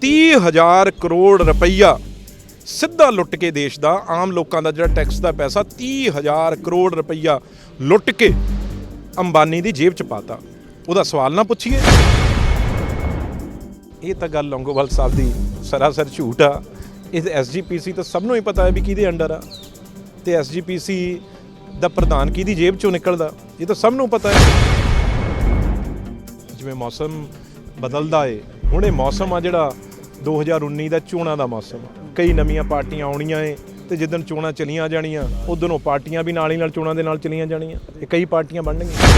30000 ਕਰੋੜ ਰੁਪਈਆ ਸਿੱਧਾ ਲੁੱਟ ਕੇ ਦੇਸ਼ ਦਾ, ਆਮ ਲੋਕਾਂ ਦਾ ਜਿਹੜਾ ਟੈਕਸ ਦਾ ਪੈਸਾ 30000 ਕਰੋੜ ਰੁਪਈਆ ਲੁੱਟ ਕੇ ਅੰਬਾਨੀ ਦੀ ਜੇਬ ਚ ਪਾਤਾ। ਉਹਦਾ ਸਵਾਲ ਨਾ ਪੁੱਛੀਏ। ਇਹ ਤਾਂ ਗੱਲ ਲੌਂਗੋਵਾਲ ਸਾਹਿਬ ਦੀ ਸਰਾਸਰ ਝੂਠ ਆ। ਇਹ ਐਸਜੀਪੀਸੀ ਤਾਂ ਸਭ ਨੂੰ ਹੀ ਪਤਾ ਹੈ ਵੀ ਕਿਹਦੇ ਅੰਡਰ ਆ। ਤੇ ਐਸਜੀਪੀਸੀ ਦਾ ਪ੍ਰਧਾਨ ਕਿਹਦੀ ਜੇਬ ਚੋਂ ਨਿਕਲਦਾ, ਇਹ ਤਾਂ ਸਭ ਨੂੰ ਪਤਾ ਹੈ। ਜਿਵੇਂ ਮੌਸਮ ਬਦਲਦਾ ਏ। ਹੁਣ ਇਹ ਮੌਸਮ ਆ ਜਿਹੜਾ 2019 ਦਾ ਚੋਣਾਂ ਦਾ ਮੌਸਮ। ਕਈ ਨਵੀਆਂ ਪਾਰਟੀਆਂ ਆਉਣੀਆਂ ਏ ਤੇ ਜਿੱਦਣ ਚੋਣਾਂ ਚਲੀਆਂ ਜਾਣੀਆਂ ਉਦੋਂ ਉਹ ਪਾਰਟੀਆਂ ਵੀ ਨਾਲ ਹੀ ਨਾਲ ਚੋਣਾਂ ਦੇ ਨਾਲ ਚਲੀਆਂ ਜਾਣੀਆਂ। ਇਹ ਕਈ ਪਾਰਟੀਆਂ ਬਣਨਗੀਆਂ।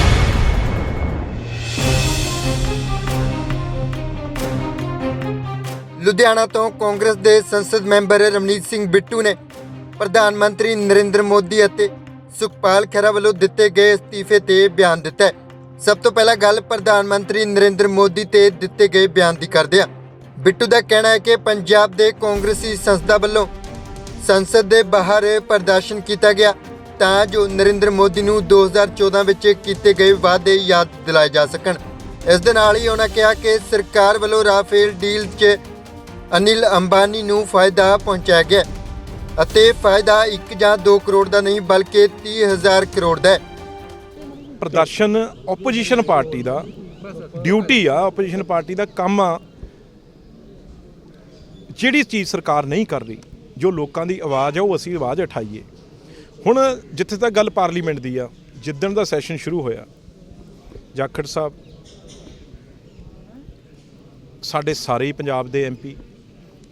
ਲੁਧਿਆਣਾ ਤੋਂ ਕਾਂਗਰਸ ਦੇ ਸੰਸਦ ਮੈਂਬਰ ਰਮਨੀਤ ਸਿੰਘ ਬਿੱਟੂ ਨੇ ਪ੍ਰਧਾਨ ਮੰਤਰੀ ਨਰਿੰਦਰ ਮੋਦੀ ਅਤੇ ਸੁਖਪਾਲ ਖਹਿਰਾ ਵੱਲੋਂ ਦਿੱਤੇ ਗਏ ਅਸਤੀਫੇ ਤੇ ਬਿਆਨ ਦਿੱਤਾ ਹੈ। ਸਭ ਤੋਂ ਪਹਿਲਾਂ ਗੱਲ ਪ੍ਰਧਾਨ ਮੰਤਰੀ ਨਰਿੰਦਰ ਮੋਦੀ ਤੇ ਦਿੱਤੇ ਗਏ ਬਿਆਨ ਦੀ ਕਰਦੇ ਹਾਂ। ਬਿੱਟੂ ਦਾ ਕਹਿਣਾ ਹੈ ਕਿ ਪੰਜਾਬ ਦੇ ਕਾਂਗਰਸੀ ਸੰਸਦਾ ਵੱਲੋਂ ਸੰਸਦ ਦੇ ਬਾਹਰ ਪ੍ਰਦਰਸ਼ਨ ਕੀਤਾ ਗਿਆ, ਤਾਂ ਜੋ ਨਰਿੰਦਰ ਮੋਦੀ ਨੂੰ 2014 ਵਿੱਚ ਕੀਤੇ ਗਏ ਵਾਅਦੇ ਯਾਦ ਦਿਲਾਏ ਜਾ ਸਕਣ। ਇਸ ਦੇ ਨਾਲ ਹੀ ਉਹਨਾਂ ਕਿਹਾ ਕਿ ਸਰਕਾਰ ਵੱਲੋਂ ਰਾਫੇਲ ਡੀਲ 'ਚ ਅਨਿਲ ਅੰਬਾਨੀ ਨੂੰ ਫਾਇਦਾ ਪਹੁੰਚਾਇਆ ਗਿਆ ਅਤੇ ਫਾਇਦਾ 1 ਜਾਂ 2 ਕਰੋੜ ਦਾ ਨਹੀਂ, ਬਲਕਿ 30000 ਕਰੋੜ ਦਾ ਹੈ। ਪ੍ਰਦਰਸ਼ਨ ਆਪੋਜੀਸ਼ਨ ਪਾਰਟੀ ਦਾ ਡਿਊਟੀ ਆ ਆਪੋਜੀਸ਼ਨ ਪਾਰਟੀ ਦਾ ਕੰਮ ਆ। ਜਿਹੜੀ ਚੀਜ਼ ਸਰਕਾਰ ਨਹੀਂ ਕਰ ਰਹੀ, ਜੋ ਲੋਕਾਂ ਦੀ ਆਵਾਜ਼ ਆ, ਉਹ ਅਸੀਂ ਆਵਾਜ਼ ਉਠਾਈਏ। ਹੁਣ ਜਿੱਥੇ ਤੱਕ ਗੱਲ ਪਾਰਲੀਮੈਂਟ ਦੀ ਆ, ਜਿੱਦਣ ਦਾ ਸੈਸ਼ਨ ਸ਼ੁਰੂ ਹੋਇਆ, ਜਾਖੜ ਸਾਹਿਬ, ਸਾਡੇ ਸਾਰੇ ਪੰਜਾਬ ਦੇ ਐਮਪੀ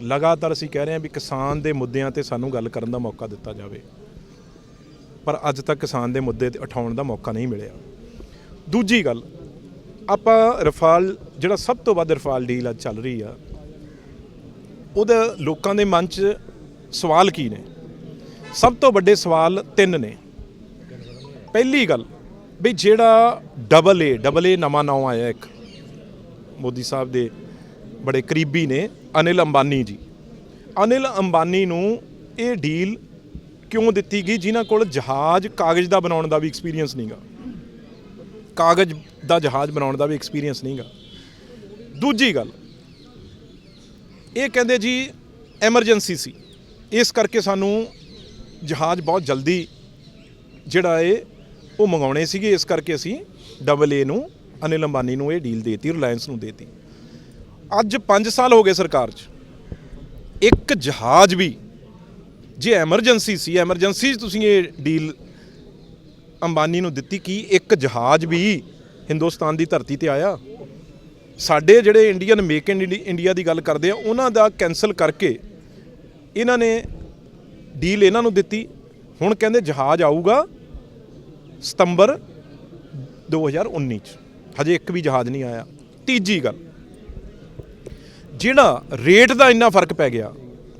ਲਗਾਤਾਰ ਅਸੀਂ ਕਹਿ ਰਹੇ ਹਾਂ ਵੀ ਕਿਸਾਨ ਦੇ ਮੁੱਦਿਆਂ ਤੇ ਸਾਨੂੰ ਗੱਲ ਕਰਨ ਦਾ ਮੌਕਾ ਦਿੱਤਾ ਜਾਵੇ। ਪਰ ਅੱਜ ਤੱਕ ਕਿਸਾਨ ਦੇ ਮੁੱਦੇ ਤੇ ਉਠਾਉਣ ਦਾ ਮੌਕਾ ਨਹੀਂ ਮਿਲਿਆ। ਦੂਜੀ ਗੱਲ, ਆਪਾਂ ਰਫਾਲ, ਜਿਹੜਾ ਸਭ ਤੋਂ ਵੱਧ ਰਫਾਲ ਡੀਲ ਅੱਜ ਚੱਲ ਰਹੀ ਆ, ਉਹਦੇ ਲੋਕਾਂ ਦੇ ਮਨ 'ਚ ਸਵਾਲ ਕੀ ਨੇ? ਸਭ ਤੋਂ ਵੱਡੇ ਸਵਾਲ ਤਿੰਨ ਨੇ। ਪਹਿਲੀ ਗੱਲ, ਵੀ ਜਿਹੜਾ ਡਬਲ ਏ ਡਬਲ ਏ ਨਵਾਂ ਨਾਮ ਆਇਆ ਇੱਕ, ਮੋਦੀ ਸਾਹਿਬ ਦੇ ਬੜੇ ਕਰੀਬੀ ਨੇ, ਅਨਿਲ ਅੰਬਾਨੀ ਜੀ। ਅਨਿਲ ਅੰਬਾਨੀ ਨੂੰ ਇਹ ਡੀਲ ਕਿਉਂ ਦਿੱਤੀ ਗਈ? ਜਿਨ੍ਹਾਂ ਕੋਲ ਜਹਾਜ਼, ਕਾਗਜ਼ ਦਾ ਬਣਾਉਣ ਦਾ ਵੀ ਐਕਸਪੀਰੀਅੰਸ ਨਹੀਂਗਾ। ਕਾਗਜ਼ ਦਾ ਜਹਾਜ਼ ਬਣਾਉਣ ਦਾ ਵੀ ਐਕਸਪੀਰੀਅੰਸ ਨਹੀਂਗਾ। ਦੂਜੀ ਗੱਲ, ਇਹ ਕਹਿੰਦੇ ਜੀ ਐਮਰਜੈਂਸੀ ਸੀ। ਇਸ ਕਰਕੇ ਸਾਨੂੰ ਜਹਾਜ਼ ਬਹੁਤ ਜਲਦੀ ਜਿਹੜਾ ਏ, ਉਹ ਮੰਗਾਉਣੇ ਸੀਗੇ। ਇਸ ਕਰਕੇ ਅਸੀਂ ਡਬਲ ਏ ਨੂੰ, ਅਨਿਲ ਅੰਬਾਨੀ ਨੂੰ ਇਹ ਡੀਲ ਦੇਤੀ ਰਿਲਾਇੰਸ ਨੂੰ ਦੇਤੀ। ਅੱਜ 5 ਸਾਲ ਹੋ ਗਏ ਸਰਕਾਰ 'ਚ। ਇੱਕ ਜਹਾਜ਼ ਵੀ ਜੇ ਐਮਰਜੈਂਸੀ ਸੀ ਐਮਰਜੈਂਸੀ 'ਚ ਤੁਸੀਂ ਇਹ ਡੀਲ ਅੰਬਾਨੀ ਨੂੰ ਦਿੱਤੀ ਕਿ ਇੱਕ ਜਹਾਜ਼ ਵੀ ਹਿੰਦੁਸਤਾਨ ਦੀ ਧਰਤੀ ਤੇ ਆਇਆ। ਸਾਡੇ ਜਿਹੜੇ ਇੰਡੀਅਨ ਮੇਕ ਇਨ ਇੰਡੀਆ ਦੀ ਗੱਲ ਕਰਦੇ ਆ, ਉਹਨਾਂ ਦਾ ਕੈਨਸਲ ਕਰਕੇ ਇਹਨਾਂ ਨੇ ਡੀਲ ਇਹਨਾਂ ਨੂੰ ਦਿੱਤੀ। ਹੁਣ ਕਹਿੰਦੇ ਜਹਾਜ਼ ਆਊਗਾ ਸਤੰਬਰ 2019 ਚ। ਹਜੇ ਇੱਕ ਵੀ ਜਹਾਜ਼ ਨਹੀਂ ਆਇਆ। ਤੀਜੀ ਗੱਲ, ਜਿਹੜਾ ਰੇਟ ਦਾ ਇੰਨਾ ਫ਼ਰਕ ਪੈ ਗਿਆ,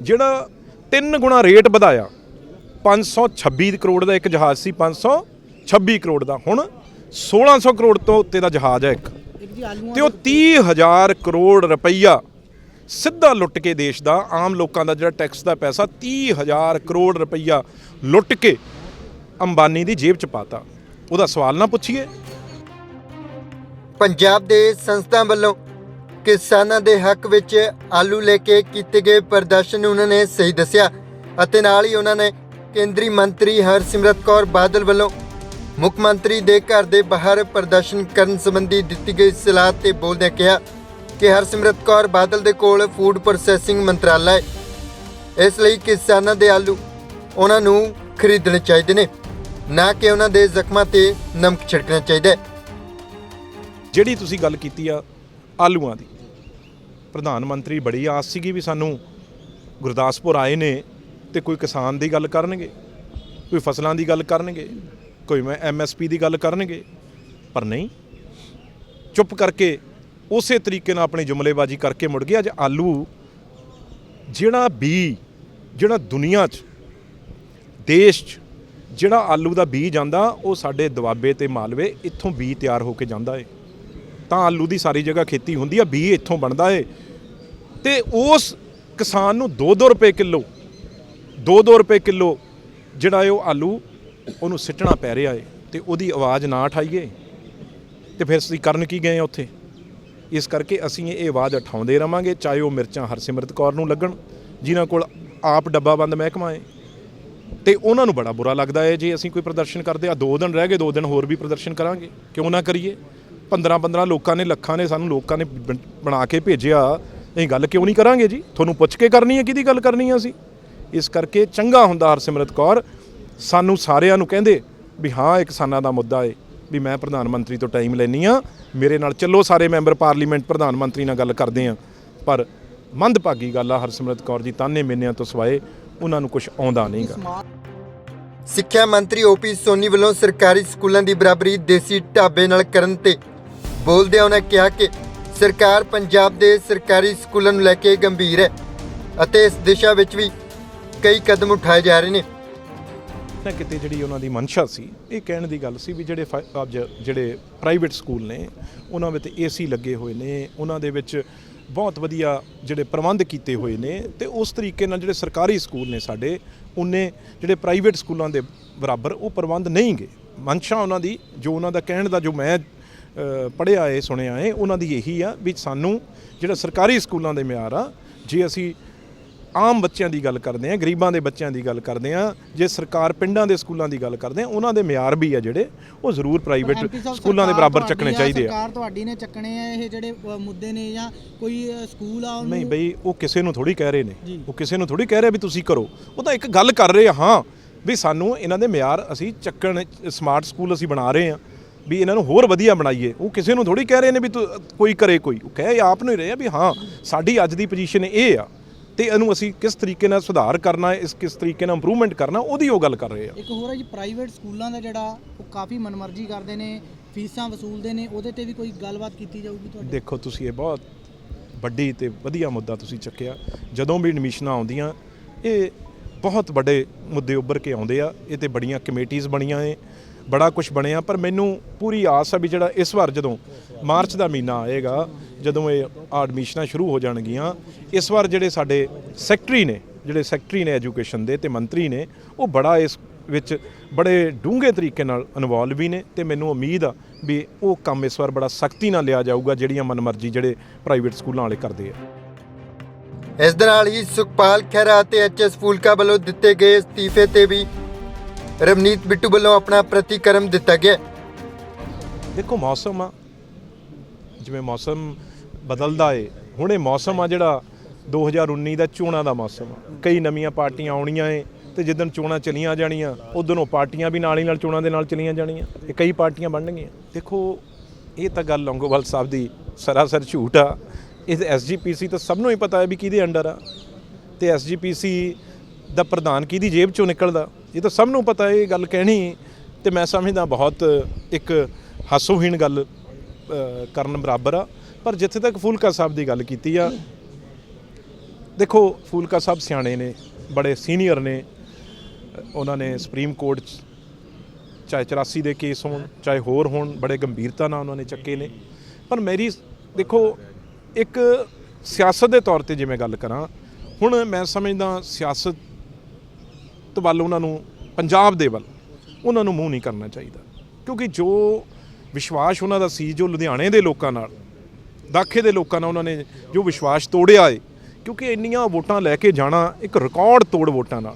ਜਿਹੜਾ ਤਿੰਨ ਗੁਣਾ ਰੇਟ ਵਧਾਇਆ। 526 ਕਰੋੜ ਦਾ ਇੱਕ ਜਹਾਜ਼ ਸੀ 526 ਕਰੋੜ ਦਾ। ਹੁਣ 1600 ਕਰੋੜ ਤੋਂ ਉੱਤੇ ਦਾ ਜਹਾਜ਼ ਹੈ ਇੱਕ। ਤੇ ਉਹ 30000 ਕਰੋੜ ਰੁਪਈਆ ਸਿੱਧਾ ਲੁੱਟ ਕੇ ਦੇਸ਼ ਦਾ, ਆਮ ਲੋਕਾਂ ਦਾ ਜਿਹੜਾ ਟੈਕਸ ਦਾ ਪੈਸਾ 30000 ਕਰੋੜ ਰੁਪਈਆ ਲੁੱਟ ਕੇ ਅੰਬਾਨੀ ਦੀ ਜੇਬ ਚ ਪਾਤਾ। ਉਹਦਾ ਸਵਾਲ ਨਾ ਪੁੱਛੀਏ। ਪੰਜਾਬ ਦੇ ਸੰਸਥਾ ਵੱਲੋਂ ਕਿਸਾਨਾਂ ਦੇ ਹੱਕ ਵਿੱਚ ਆਲੂ ਲੈ ਕੇ ਕੀਤੇ ਗਏ ਪ੍ਰਦਰਸ਼ਨ ਨੂੰ ਉਹਨਾਂ ਨੇ ਸਹੀ ਦੱਸਿਆ ਅਤੇ ਨਾਲ ਹੀ ਉਹਨਾਂ ਨੇ ਕੇਂਦਰੀ ਮੰਤਰੀ ਹਰਸਿਮਰਤ ਕੌਰ ਬਾਦਲ ਵੱਲੋਂ ਮੁੱਖ ਮੰਤਰੀ ਦੇ ਘਰ ਦੇ ਬਾਹਰ ਪ੍ਰਦਰਸ਼ਨ ਕਰਨ ਸੰਬੰਧੀ ਦਿੱਤੀ ਗਈ ਸਲਾਹ ਤੇ ਬੋਲਦਿਆਂ ਕਿਹਾ ਕਿ ਹਰਸਿਮਰਤ ਕੌਰ ਬਾਦਲ ਦੇ ਕੋਲ ਫੂਡ ਪ੍ਰੋਸੈਸਿੰਗ ਮੰਤਰਾਲਾ ਹੈ। ਇਸ ਲਈ ਕਿਸਾਨਾਂ ਦੇ ਆਲੂ ਉਹਨਾਂ ਨੂੰ ਖਰੀਦਣੇ ਚਾਹੀਦੇ ਨੇ, ਨਾ ਕਿ ਉਹਨਾਂ ਦੇ ਜ਼ਖਮਾਂ ਤੇ ਨਮਕ ਛਿੜਕਣਾ ਚਾਹੀਦਾ। ਹੈ ਜਿਹੜੀ ਤੁਸੀਂ ਗੱਲ ਕੀਤੀ ਆ ਆਲੂਆਂ ਦੀ ਪ੍ਰਧਾਨ ਮੰਤਰੀ ਬੜੀ ਆਸ ਸੀਗੀ ਵੀ ਸਾਨੂੰ ਗੁਰਦਾਸਪੁਰ ਆਏ ਨੇ ਤੇ ਕੋਈ ਕਿਸਾਨ ਦੀ ਗੱਲ ਕਰਨਗੇ, ਕੋਈ ਫਸਲਾਂ ਦੀ ਗੱਲ ਕਰਨਗੇ, ਕੋਈ ਮੈਂ ਐਮਐਸਪੀ ਦੀ ਗੱਲ ਕਰਨਗੇ, ਪਰ ਨਹੀਂ। ਚੁੱਪ ਕਰਕੇ ਉਸੇ ਤਰੀਕੇ ਨਾਲ ਆਪਣੀ ਜੁਮਲੇਬਾਜ਼ੀ ਕਰਕੇ ਮੁੜ ਗਿਆ ਅੱਜ ਆਲੂ ਜਿਹੜਾ ਬੀ ਜਿਹੜਾ ਦੁਨੀਆ 'ਚ, ਦੇਸ਼ 'ਚ ਜਿਹੜਾ ਆਲੂ ਦਾ ਬੀ ਜਾਂਦਾ, ਉਹ ਸਾਡੇ ਦੁਆਬੇ ਤੇ ਮਾਲਵੇ ਇੱਥੋਂ ਬੀ ਤਿਆਰ ਹੋ ਕੇ ਜਾਂਦਾ ਏ। ਤਾਂ ਆਲੂ ਦੀ ਸਾਰੀ ਜਗ੍ਹਾ ਖੇਤੀ ਹੁੰਦੀ ਆ ਬੀ ਇੱਥੋਂ ਬਣਦਾ ਏ। ਤੇ ਉਸ ਕਿਸਾਨ ਨੂੰ 2-2 ਰੁਪਏ ਕਿਲੋ 2-2 ਰੁਪਏ ਕਿਲੋ ਜਿਹੜਾ ਏ ਉਹ ਆਲੂ, ਉਹਨੂੰ ਸਿੱਟਣਾ ਪੈ ਰਿਹਾ ਏ ਤੇ ਉਹਦੀ ਆਵਾਜ਼ ਨਾ ਉਠਾਈਏ। ਤੇ ਫਿਰ ਅਸੀਂ ਕਰਨ ਕੀ ਗਏ ਆ ਉੱਥੇ? ਇਸ ਕਰਕੇ ਅਸੀਂ ਇਹ ਆਵਾਜ਼ ਉਠਾਉਂਦੇ ਰਵਾਂਗੇ, ਚਾਹੇ ਉਹ ਮਿਰਚਾਂ ਹਰਸਿਮਰਤ ਕੌਰ ਨੂੰ ਲੱਗਣ, ਜਿਨ੍ਹਾਂ ਕੋਲ ਆਪ ਡੱਬਾ ਬੰਦ ਮਹਿਕਮਾ ਹੈ ਤੇ ਉਹਨਾਂ ਨੂੰ ਬੜਾ ਬੁਰਾ ਲੱਗਦਾ ਹੈ ਜੇ ਅਸੀਂ ਕੋਈ ਪ੍ਰਦਰਸ਼ਨ ਕਰਦੇ ਆ, ਦੋ ਦਿਨ ਰਹਿ ਗਏ, ਦੋ ਦਿਨ ਹੋਰ ਵੀ ਪ੍ਰਦਰਸ਼ਨ ਕਰਾਂਗੇ। ਕਿਉਂ ਨਾ ਕਰੀਏ? 15 15 ਲੋਕਾਂ ਨੇ, ਲੱਖਾਂ ਨੇ ਸਾਨੂੰ ਲੋਕਾਂ ਨੇ ਬਣ- ਬਣਾ ਕੇ ਭੇਜਿਆ ਇਹ ਗੱਲ ਕਿਉਂ ਨਹੀਂ ਕਰਾਂਗੇ ਜੀ? ਤੁਹਾਨੂੰ ਪੁੱਛ ਕੇ ਕਰਨੀ ਹੈ ਕਿਹਦੀ ਗੱਲ ਕਰਨੀ ਹੈ ਅਸੀਂ? ਇਸ ਕਰਕੇ ਚੰਗਾ ਹੁੰਦਾ ਹਰਸਿਮਰਤ ਕੌਰ, ਸਾਨੂੰ ਸਾਰਿਆਂ ਨੂੰ ਕਹਿੰਦੇ ਵੀ ਹਾਂ ਇਹ ਕਿਸਾਨਾਂ ਦਾ ਮੁੱਦਾ ਏ, ਵੀ ਮੈਂ ਪ੍ਰਧਾਨ ਮੰਤਰੀ ਤੋਂ ਟਾਈਮ ਲੈਣੀ ਆ ਮੇਰੇ ਨਾਲ ਚੱਲੋ ਸਾਰੇ ਮੈਂਬਰ ਪਾਰਲੀਮੈਂਟ ਪ੍ਰਧਾਨ ਮੰਤਰੀ ਨਾਲ ਗੱਲ ਕਰਦੇ ਆ ਪਰ ਮੰਦਭਾਗੀ ਗੱਲ ਆ ਹਰਸਿਮਰਤ ਕੌਰ ਜੀ, ਤਾਨੇ ਮਿੰਨਿਆਂ ਤੋਂ ਸਵਾਏ, ਉਹਨਾਂ ਨੂੰ ਕੁਝ ਆਉਂਦਾ ਨਹੀਂਗਾ ਸਿੱਖਿਆ ਮੰਤਰੀ ਓਪੀ ਸੋਨੀ ਵੱਲੋਂ ਸਰਕਾਰੀ ਸਕੂਲਾਂ ਦੀ ਬਰਾਬਰੀ ਦੇਸੀ ਢਾਬੇ ਨਾਲ ਕਰਨ ਤੇ ਬੋਲਦਿਆਂ ਉਹਨਾਂ ਕਿਹਾ ਕਿ ਸਰਕਾਰ ਪੰਜਾਬ ਦੇ ਸਰਕਾਰੀ ਸਕੂਲਾਂ ਨੂੰ ਲੈ ਕੇ ਗੰਭੀਰ ਹੈ ਅਤੇ ਇਸ ਦਿਸ਼ਾ ਵਿੱਚ ਵੀ ਕਈ ਕਦਮ ਉਠਾਏ ਜਾ ਰਹੇ ਨੇ। ਨਾ ਕਿਤੇ ਜਿਹੜੀ ਉਹਨਾਂ ਦੀ ਮਨਸ਼ਾ ਸੀ, ਇਹ ਕਹਿਣ ਦੀ ਗੱਲ ਸੀ ਵੀ ਜਿਹੜੇ ਫਾ- ਅੱਜ ਜਿਹੜੇ ਪ੍ਰਾਈਵੇਟ ਸਕੂਲ ਨੇ, ਉਹਨਾਂ ਵਿੱਚ ਏਸੀ ਲੱਗੇ ਹੋਏ ਨੇ, ਉਹਨਾਂ ਦੇ ਵਿੱਚ ਬਹੁਤ ਵਧੀਆ ਜਿਹੜੇ ਪ੍ਰਬੰਧ ਕੀਤੇ ਹੋਏ ਨੇ ਤੇ ਉਸ ਤਰੀਕੇ ਨਾਲ ਜਿਹੜੇ ਸਰਕਾਰੀ ਸਕੂਲ ਨੇ ਸਾਡੇ, ਉਹਨੇ ਜਿਹੜੇ ਪ੍ਰਾਈਵੇਟ ਸਕੂਲਾਂ ਦੇ ਬਰਾਬਰ ਉਹ ਪ੍ਰਬੰਧ ਨਹੀਂ ਗੇ ਮਨਸ਼ਾ ਉਹਨਾਂ ਦੀ, ਜੋ ਉਹਨਾਂ ਦਾ ਕਹਿਣ ਦਾ, ਜੋ ਮੈਂ ਪੜਿਆ ਏ ਸੁਣਿਆ ਏ ਉਹਨਾਂ ਦੀ ਇਹੀ ਆ ਵੀ ਸਾਨੂੰ ਜਿਹੜਾ ਸਰਕਾਰੀ ਸਕੂਲਾਂ ਦੇ ਮਿਆਰ ਆ ਜੇ ਅਸੀਂ ਆਮ ਬੱਚਿਆਂ ਦੀ ਗੱਲ ਕਰਦੇ ਆ ਗਰੀਬਾਂ ਦੇ ਬੱਚਿਆਂ ਦੀ ਗੱਲ ਕਰਦੇ ਆ ਜੇ ਸਰਕਾਰ ਪਿੰਡਾਂ ਦੇ ਸਕੂਲਾਂ ਦੀ ਗੱਲ ਕਰਦੇ ਆ ਉਹਨਾਂ ਦੇ ਮਿਆਰ ਵੀ ਆ ਜਿਹੜੇ ਉਹ ਜ਼ਰੂਰ ਪ੍ਰਾਈਵੇਟ ਸਕੂਲਾਂ ਦੇ ਬਰਾਬਰ ਚੱਕਣੇ ਚਾਹੀਦੇ ਆ। ਸਰਕਾਰ ਤੁਹਾਡੀ ਨੇ ਚੱਕਣੇ ਆ ਇਹ ਜਿਹੜੇ ਮੁੱਦੇ ਨੇ ਜਾਂ ਕੋਈ ਸਕੂਲ ਆ ਉਹਨੂੰ ਨਹੀਂ ਬਈ ਉਹ ਕਿਸੇ ਨੂੰ ਥੋੜੀ ਕਹਿ ਰਹੇ ਨੇ। ਉਹ ਕਿਸੇ ਨੂੰ ਥੋੜੀ ਕਹਿ ਰਹੇ ਵੀ ਤੁਸੀਂ ਕਰੋ। ਉਹ ਤਾਂ ਇੱਕ ਗੱਲ ਕਰ ਰਹੇ ਆ ਹਾਂ ਵੀ ਸਾਨੂੰ ਇਹਨਾਂ ਦੇ ਮਿਆਰ ਅਸੀਂ ਚੱਕਣ ਸਮਾਰਟ ਸਕੂਲ ਅਸੀਂ ਬਣਾ ਰਹੇ ਆ ਵੀ ਇਹਨਾਂ ਨੂੰ ਹੋਰ ਵਧੀਆ ਬਣਾਈਏ। ਉਹ ਕਿਸੇ ਨੂੰ ਥੋੜੀ ਕਹਿ ਰਹੇ ਨੇ ਵੀ ਤੂੰ ਕੋਈ ਕਰੇ ਕੋਈ। ਉਹ ਕਹਿ ਆਪ ਨੂੰ ਹੀ ਰਹੇ ਆ ਵੀ ਹਾਂ ਸਾਡੀ ਅੱਜ ਦੀ ਪੋਜੀਸ਼ਨ ਇਹ ਆ ਤੇ ਇਹਨੂੰ ਅਸੀਂ ਕਿਸ ਤਰੀਕੇ ਨਾਲ ਸੁਧਾਰ ਕਰਨਾ ਹੈ ਇਸ ਕਿਸ ਤਰੀਕੇ ਨਾਲ ਇੰਪਰੂਵਮੈਂਟ ਕਰਨਾ ਉਹਦੀ ਉਹ ਗੱਲ ਕਰ ਰਹੇ ਆ। ਇੱਕ ਹੋਰ ਹੈ ਜੀ ਪ੍ਰਾਈਵੇਟ ਸਕੂਲਾਂ ਦਾ ਜਿਹੜਾ ਉਹ ਕਾਫੀ ਮਨਮਰਜ਼ੀ ਕਰਦੇ ਨੇ ਫੀਸਾਂ ਵਸੂਲਦੇ ਨੇ ਉਹਦੇ ਤੇ ਵੀ ਕੋਈ ਗੱਲਬਾਤ ਕੀਤੀ ਜਾਊਗੀ ਤੁਹਾਡੇ? ਦੇਖੋ ਤੁਸੀਂ ਇਹ ਬਹੁਤ ਵੱਡੀ ਤੇ ਵਧੀਆ ਮੁੱਦਾ ਤੁਸੀਂ ਚੱਕਿਆ। ਜਦੋਂ ਵੀ ਐਡਮਿਸ਼ਨਾਂ ਆਉਂਦੀਆਂ ਇਹ ਬਹੁਤ ਵੱਡੇ ਮੁੱਦੇ ਉੱਭਰ ਕੇ ਆਉਂਦੇ ਆ ਇਹ ਤੇ ਬੜੀਆਂ ਕਮੇਟੀਆਂ ਬਣੀਆਂ ਏ ਬੜਾ ਕੁਝ ਬਣਿਆ, ਪਰ ਮੈਨੂੰ ਪੂਰੀ ਆਸ ਆ ਵੀ ਜਿਹੜਾ ਇਸ ਵਾਰ ਜਦੋਂ ਮਾਰਚ ਦਾ ਮਹੀਨਾ ਆਏਗਾ, ਜਦੋਂ ਇਹ ਐਡਮਿਸ਼ਨਾਂ ਸ਼ੁਰੂ ਹੋ ਜਾਣਗੀਆਂ, ਇਸ ਵਾਰ ਜਿਹੜੇ ਸਾਡੇ ਸੈਕਟਰੀ ਨੇ, ਜਿਹੜੇ ਸੈਕਟਰੀ ਨੇ ਐਜੂਕੇਸ਼ਨ ਦੇ ਤੇ ਮੰਤਰੀ ਨੇ, ਉਹ ਬੜਾ ਇਸ ਵਿੱਚ ਬੜੇ ਡੂੰਘੇ ਤਰੀਕੇ ਨਾਲ ਇਨਵੋਲਵ ਵੀ ਨੇ ਤੇ ਮੈਨੂੰ ਉਮੀਦ ਆ ਵੀ ਉਹ ਕੰਮ ਇਸ ਵਾਰ ਬੜਾ ਸਖਤੀ ਨਾਲ ਲਿਆ ਜਾਊਗਾ, ਜਿਹੜੀਆਂ ਮਨਮਰਜ਼ੀ ਜਿਹੜੇ ਪ੍ਰਾਈਵੇਟ ਸਕੂਲਾਂ ਵਾਲੇ ਕਰਦੇ ਆ। ਇਸ ਦੇ ਨਾਲ ਹੀ ਸੁਖਪਾਲ ਖਹਿਰਾ ਅਤੇ ਐਚਐਸ ਫੂਲਕਾ ਵੱਲੋਂ ਦਿੱਤੇ ਗਏ ਅਸਤੀਫੇ ਤੇ ਵੀ ਰਵਨੀਤ ਬਿੱਟੂ ਵੱਲੋਂ ਆਪਣਾ ਪ੍ਰਤੀਕਰਮ ਦਿੱਤਾ ਗਿਆ ਦੇਖੋ, ਮੌਸਮ ਆ। ਜਿਵੇਂ ਮੌਸਮ ਬਦਲਦਾ ਏ, ਹੁਣ ਇਹ ਮੌਸਮ ਆ ਜਿਹੜਾ 2019 ਦਾ ਚੋਣਾਂ ਦਾ ਮੌਸਮ ਆ। ਕਈ ਨਵੀਆਂ ਪਾਰਟੀਆਂ ਆਉਣੀਆਂ ਏ ਤੇ ਜਿੱਦਣ ਚੋਣਾਂ ਚਲੀਆਂ ਜਾਣੀਆਂ, ਉਦੋਂ ਉਹ ਪਾਰਟੀਆਂ ਵੀ ਨਾਲ ਹੀ ਨਾਲ ਚੋਣਾਂ ਦੇ ਨਾਲ ਚਲੀਆਂ ਜਾਣੀਆਂ ਇਹ ਕਈ ਪਾਰਟੀਆਂ ਬਣਨਗੀਆਂ। ਦੇਖੋ, ਇਹ ਤਾਂ ਗੱਲ ਲੌਂਗੋਵਾਲ ਸਾਹਿਬ ਦੀ ਸਰਾਸਰ ਝੂਠ ਆ। ਇਹ ਐਸਜੀਪੀਸੀ ਤਾਂ ਸਭ ਨੂੰ ਹੀ ਪਤਾ ਹੈ ਵੀ ਕਿਹਦੇ ਅੰਡਰ ਆ। ਤੇ ਐਸਜੀਪੀਸੀ ਦਾ ਪ੍ਰਧਾਨ ਕਿਹਦੀ ਜੇਬ ਚੋਂ ਨਿਕਲਦਾ? ਇਹ ਤਾਂ ਸਭ ਨੂੰ ਪਤਾ ਇਹ ਗੱਲ ਕਹਿਣੀ ਤੇ ਮੈਂ ਸਮਝਦਾ ਬਹੁਤ ਇੱਕ ਹਾਸੋਹੀਣ ਗੱਲ ਕਰਨ ਬਰਾਬਰ ਆ। ਪਰ ਜਿੱਥੇ ਤੱਕ ਫੂਲਕਾ ਸਾਹਿਬ ਦੀ ਗੱਲ ਕੀਤੀ ਆ, ਦੇਖੋ ਫੂਲਕਾ ਸਾਹਿਬ ਸਿਆਣੇ ਨੇ, ਬੜੇ ਸੀਨੀਅਰ ਨੇ। ਉਹਨਾਂ ਨੇ ਸੁਪਰੀਮ ਕੋਰਟ 'ਚ ਚਾਹੇ 84 ਦੇ ਕੇਸ ਹੋਣ, ਚਾਹੇ ਹੋਰ ਹੋਣ, ਬੜੇ ਗੰਭੀਰਤਾ ਨਾਲ ਉਹਨਾਂ ਨੇ ਚੱਕੇ ਨੇ। ਪਰ ਮੇਰੀ ਦੇਖੋ ਇੱਕ ਸਿਆਸਤ ਦੇ ਤੌਰ ਤੇ ਜਿਵੇਂ ਗੱਲ ਕਰਾਂ, ਹੁਣ ਮੈਂ ਸਮਝਦਾ ਸਿਆਸਤ ਵੱਲ ਉਹਨਾਂ ਨੂੰ, ਪੰਜਾਬ ਦੇ ਵੱਲ, ਉਹਨਾਂ ਨੂੰ ਮੂੰਹ ਨਹੀਂ ਕਰਨਾ ਚਾਹੀਦਾ। ਕਿਉਂਕਿ ਜੋ ਵਿਸ਼ਵਾਸ ਉਹਨਾਂ ਦਾ ਸੀ, ਜੋ ਲੁਧਿਆਣੇ ਦੇ ਲੋਕਾਂ ਨਾਲ, ਦਾਖੇ ਦੇ ਲੋਕਾਂ ਨਾਲ ਉਹਨਾਂ ਨੇ ਜੋ ਵਿਸ਼ਵਾਸ ਤੋੜਿਆ ਏ, ਕਿਉਂਕਿ ਇੰਨੀਆਂ ਵੋਟਾਂ ਲੈ ਕੇ ਜਾਣਾ ਇੱਕ ਰਿਕਾਰਡ ਤੋੜ ਵੋਟਾਂ ਨਾਲ।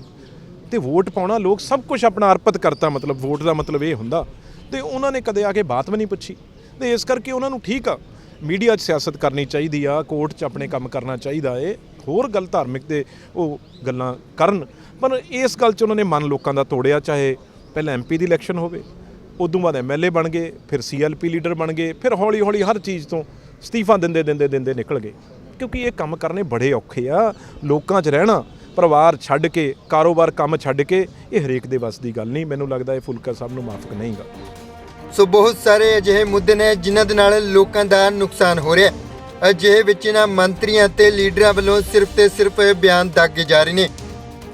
ਤੇ ਵੋਟ ਪਾਉਣਾ ਲੋਕ ਸਭ ਕੁਝ ਆਪਣਾ ਅਰਪਿਤ ਕਰਤਾ, ਮਤਲਬ ਵੋਟ ਦਾ ਮਤਲਬ ਇਹ ਹੁੰਦਾ। ਤੇ ਉਹਨਾਂ ਨੇ ਕਦੇ ਆ ਕੇ ਬਾਤ ਵੀ ਨਹੀਂ ਪੁੱਛੀ। ਤੇ ਇਸ ਕਰਕੇ ਉਹਨਾਂ ਨੂੰ ਠੀਕ ਆ, ਮੀਡੀਆ 'ਚ ਸਿਆਸਤ ਕਰਨੀ ਚਾਹੀਦੀ ਆ, ਕੋਰਟ 'ਚ ਆਪਣੇ ਕੰਮ ਕਰਨਾ ਚਾਹੀਦਾ ਏ। ਹੋਰ ਗੱਲ ਧਾਰਮਿਕ ਦੇ ਉਹ ਗੱਲਾਂ ਕਰਨ। ਪਰ ਇਸ ਗੱਲ 'ਚ ਉਹਨਾਂ ਨੇ ਮਨ ਲੋਕਾਂ ਦਾ ਤੋੜਿਆ, ਚਾਹੇ ਪਹਿਲਾਂ ਐਮਪੀ ਦੀ ਇਲੈਕਸ਼ਨ ਹੋਵੇ, ਉਦੋਂ ਬਾਅਦ ਐਮਐਲਏ ਬਣ ਗਏ, ਫਿਰ ਸੀਐਲਪੀ ਲੀਡਰ ਬਣ ਗਏ, ਫਿਰ ਹੌਲੀ ਹੌਲੀ ਹਰ ਚੀਜ਼ ਤੋਂ ਅਸਤੀਫਾ ਦਿੰਦੇ ਦਿੰਦੇ ਦਿੰਦੇ ਨਿਕਲ ਗਏ। ਕਿਉਂਕਿ ਇਹ ਕੰਮ ਕਰਨੇ ਬੜੇ ਔਖੇ ਆ, ਲੋਕਾਂ 'ਚ ਰਹਿਣਾ, ਪਰਿਵਾਰ ਛੱਡ ਕੇ, ਕਾਰੋਬਾਰ ਕੰਮ ਛੱਡ ਕੇ, ਇਹ ਹਰੇਕ ਦੇ ਵੱਸ ਦੀ ਗੱਲ ਨਹੀਂ। ਮੈਨੂੰ ਲੱਗਦਾ ਇਹ ਫੁਲਕਾ ਸਾਹਿਬ ਨੂੰ ਮਾਫਕ ਨਹੀਂਗਾ। ਸੋ ਬਹੁਤ ਸਾਰੇ ਅਜਿਹੇ ਮੁੱਦੇ ਨੇ ਜਿਨ੍ਹਾਂ ਦੇ ਨਾਲ ਲੋਕਾਂ ਦਾ ਨੁਕਸਾਨ ਹੋ ਰਿਹਾ ਹੈ। ਅਜਿਹੇ ਵਿੱਚ ਇਹਨਾਂ ਮੰਤਰੀਆਂ ਤੇ ਲੀਡਰਾਂ ਵੱਲੋਂ ਸਿਰਫ ਤੇ ਸਿਰਫ ਬਿਆਨ ਦਾਗੇ ਜਾ ਰਹੇ ਨੇ।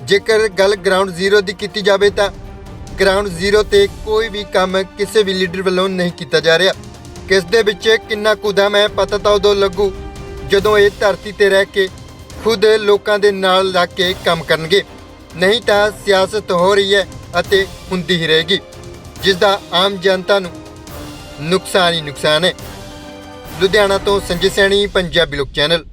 ਜੇਕਰ ਗੱਲ ਗਰਾਊਂਡ ਜ਼ੀਰੋ ਦੀ ਕੀਤੀ ਜਾਵੇ ਤਾਂ ਗਰਾਊਂਡ ਜ਼ੀਰੋ ਤੇ ਕੋਈ ਵੀ ਕੰਮ ਕਿਸੇ ਵੀ ਲੀਡਰ ਵੱਲੋਂ ਨਹੀਂ ਕੀਤਾ ਜਾ ਰਿਹਾ। ਕਿਸ ਦੇ ਵਿੱਚ ਕਿੰਨਾ ਕੁਦਮ ਹੈ, ਪਤਾ ਤਾਂ ਉਦੋਂ ਲੱਗੂ ਜਦੋਂ ਇਹ ਧਰਤੀ ਤੇ ਰਹਿ ਕੇ ਖੁਦ ਲੋਕਾਂ ਦੇ ਨਾਲ ਲੱਗ ਕੇ ਕੰਮ ਕਰਨਗੇ। ਨਹੀਂ ਤਾਂ ਸਿਆਸਤ ਹੋ ਰਹੀ ਹੈ ਅਤੇ ਹੁੰਦੀ ਹੀ ਰਹੇਗੀ ਜਿਸ ਦਾ ਆਮ ਜਨਤਾ ਨੂੰ ਨੁਕਸਾਨ ਹੀ ਨੁਕਸਾਨ ਹੈ। ਲੁਧਿਆਣਾ ਤੋਂ ਸੰਜੇ ਸੈਣੀ ਪੰਜਾਬੀ ਲੋਕ ਚੈਨਲ।